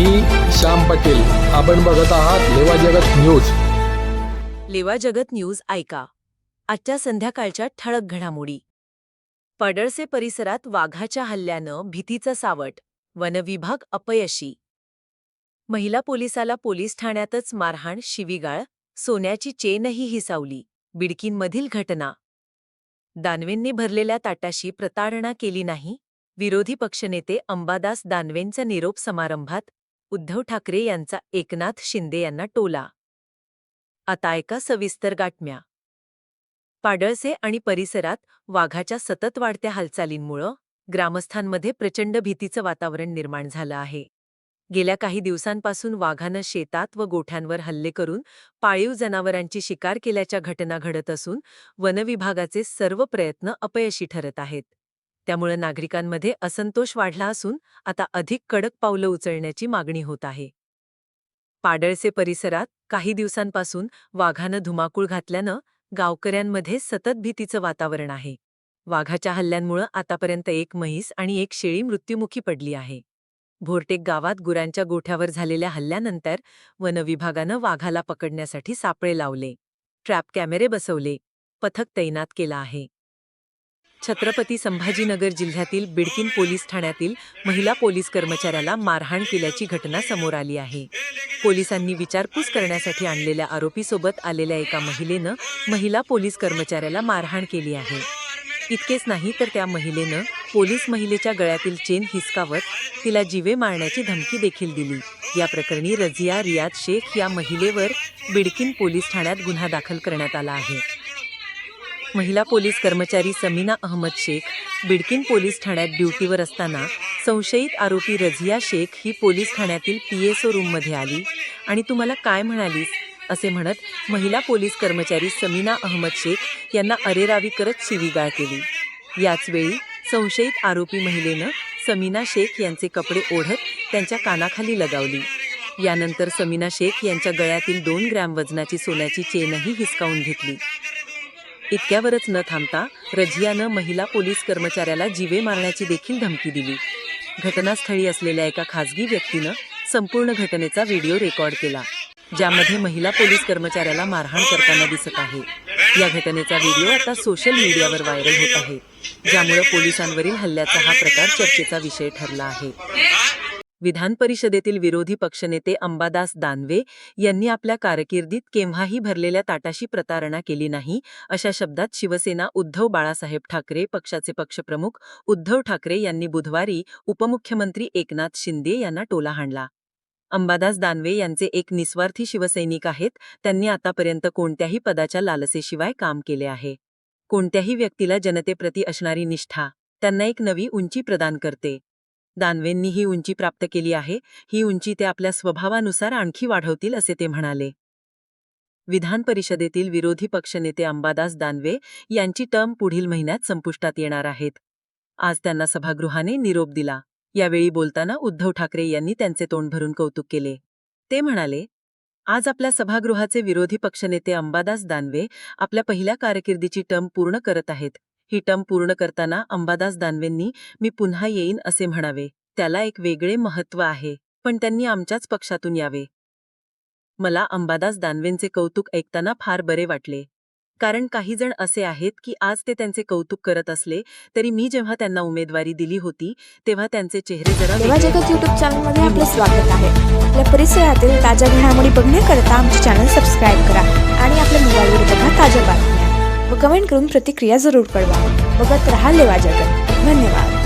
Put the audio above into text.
मी श्याम पटेल. आपण बघत आहात लेवा जगत न्यूज. लेवा जगत न्यूज ऐका. आजच्या संध्याकाळच्या ठळक घडामोडी. पडळसे परिसरात वाघाच्या हल्ल्यानं भीतीचं सावट. वनविभाग अपयशी. महिला पोलिसाला पोलीस ठाण्यातच मारहाण शिवीगाळ सोन्याची चेनही हिसावली. बिडकींमधील घटना. दानवेंनी भरलेल्या ताटाशी प्रताडणा केली नाही. विरोधी पक्षनेते अंबादास दानवेंचा निरोप समारंभात उद्धव ठाकरे यांचा एकनाथ शिंदे यांना टोला. आता ऐका सविस्तर गाठम्या. पाडळसे आणि परिसरात वाघाच्या सतत वाढत्या हालचालींमुळं ग्रामस्थांमध्ये प्रचंड भीतीचं वातावरण निर्माण झालं आहे. गेल्या काही दिवसांपासून वाघानं शेतात व गोठ्यांवर हल्ले करून पाळीव जनावरांची शिकार केल्याच्या घटना घडत असून वनविभागाचे सर्व प्रयत्न अपयशी ठरत आहेत. त्यामुळे नागरिकांमध्ये असंतोष वाढला असून आता अधिक कडक पावलं उचलण्याची मागणी होत आहे. पाडळसे परिसरात काही दिवसांपासून वाघानं धुमाकूळ घातल्यानं गावकऱ्यांमध्ये सतत भीतीचं वातावरण आहे. वाघाच्या हल्ल्यांमुळं आतापर्यंत एक म्हैस आणि एक शेळी मृत्युमुखी पडली आहे. भोरटेक गावात गुरांच्या गोठ्यावर झालेल्या हल्ल्यानंतर वनविभागानं वाघाला पकडण्यासाठी सापळे लावले. ट्रॅप कॅमेरे बसवले. पथक तैनात केला आहे. छत्रपती संभाजीनगर जिल्ह्यातील बिडकीन पोलीस ठाण्यातील महिला पोलीस कर्मचाऱ्याला मारहाण केल्याची घटना समोर आली आहे. पोलिसांनी विचारपूस करण्यासाठी आणलेल्या आरोपीसोबत आलेल्या एका महिलेनं महिला पोलीस कर्मचाऱ्याला मारहाण केली आहे. इतकेच नाही तर त्या महिलेनं पोलीस महिलेच्या गळ्यातील चेन हिसकावत तिला जीवे मारण्याची धमकी देखील दिली. या प्रकरणी रझिया रियाद शेख या महिलेवर बिडकीन पोलीस ठाण्यात गुन्हा दाखल करण्यात आला आहे. महिला पोलीस कर्मचारी समीना अहमद शेख बिडकिन पोलीस ठाण्यात ड्युटीवर असताना संशयित आरोपी रझिया शेख ही पोलीस ठाण्यातील पी एस ओ रूममध्ये आली. आणि तू मला काय म्हणालीस? असे म्हणत महिला पोलीस कर्मचारी समीना अहमद शेख यांना अरेरावी करत शिवीगाळ केली. याचवेळी संशयित आरोपी महिलेनं समीना शेख यांचे कपडे ओढत त्यांच्या कानाखाली लगावली. यानंतर समीना शेख यांच्या गळ्यातील दोन ग्रॅम वजनाची सोन्याची चेनही हिसकावून घेतली. इतक्यावरच न थांबता रजियानं महिला पोलीस कर्मचाऱ्याला जीवे मारण्याची देखील धमकी दिली. घटनास्थळी असलेल्या एका खासगी व्यक्तीनं संपूर्ण घटनेचा व्हिडिओ रेकॉर्ड केला ज्यामध्ये महिला पोलीस कर्मचाऱ्याला मारहाण करताना दिसत आहे. या घटनेचा व्हिडिओ आता सोशल मीडियावर व्हायरल होत आहे ज्यामुळे पोलिसांवरील हल्ल्याचा हा प्रकार चर्चेचा विषय ठरला आहे. विधान परिषदेतील विरोधी पक्षनेते अंबादास दानवे यांनी आपल्या कारकिर्दीत केव्हाही भरलेल्या ताटाशी प्रतारणा केली नाही अशा शब्दात शिवसेना उद्धव बाळासाहेब ठाकरे पक्षाचे पक्षप्रमुख उद्धव ठाकरे यांनी बुधवारी उपमुख्यमंत्री एकनाथ शिंदे यांना टोला हाणला. अंबादास दानवे यांचे एक निस्वार्थी शिवसैनिक आहेत त्यांनी आतापर्यंत कोणत्याही पदाच्या लालसेशिवाय काम केले आहे. कोणत्याही व्यक्तीला जनतेप्रती असणारी निष्ठा त्यांना एक नवी उंची प्रदान करते. दानवेंनी ही उंची प्राप्त केली आहे. ही उंची ते आपल्या स्वभावानुसार आणखी वाढवतील असे ते म्हणाले. विधान परिषदेतील विरोधी पक्षनेते अंबादास दानवे यांची टर्म पुढील महिन्यात संपुष्टात येणार आहेत. आज त्यांना सभागृहाने निरोप दिला. यावेळी बोलताना उद्धव ठाकरे यांनी त्यांचे तोंड भरून कौतुक केले. ते म्हणाले आज आपल्या सभागृहाचे विरोधी पक्षनेते अंबादास दानवे आपल्या पहिल्या कारकिर्दीची टर्म पूर्ण करत आहेत. ही टर्म पूर्ण करताना अंबादास दानवेंनी मी पुन्हा येईन असे म्हणावे. त्याला एक वेगळे महत्त्व आहे. पण त्यांनी आमच्याच पक्षातून यावे. मला अंबादास दानवेंचे कौतुक ऐकताना फार बरे वाटले. कारण काही जण असे आहेत की आज ते त्यांचे कौतुक करत असले तरी मी जेव्हा त्यांना उमेदवारी दिली होती तेव्हा त्यांचे चेहरे जरा जगत युट्यूब चॅनलमध्ये आपलं स्वागत आहे. आपल्या परिसरातील ताज्या घडामोडी बघण्याकरता आमचे चॅनल सबस्क्राईब करा आणि आपल्या मोबाईलवर बघा ताज्या बातम्या. व कमेंट करून प्रतिक्रिया जरूर कळवा. बघत रहा लेवा जगत धन्यवाद.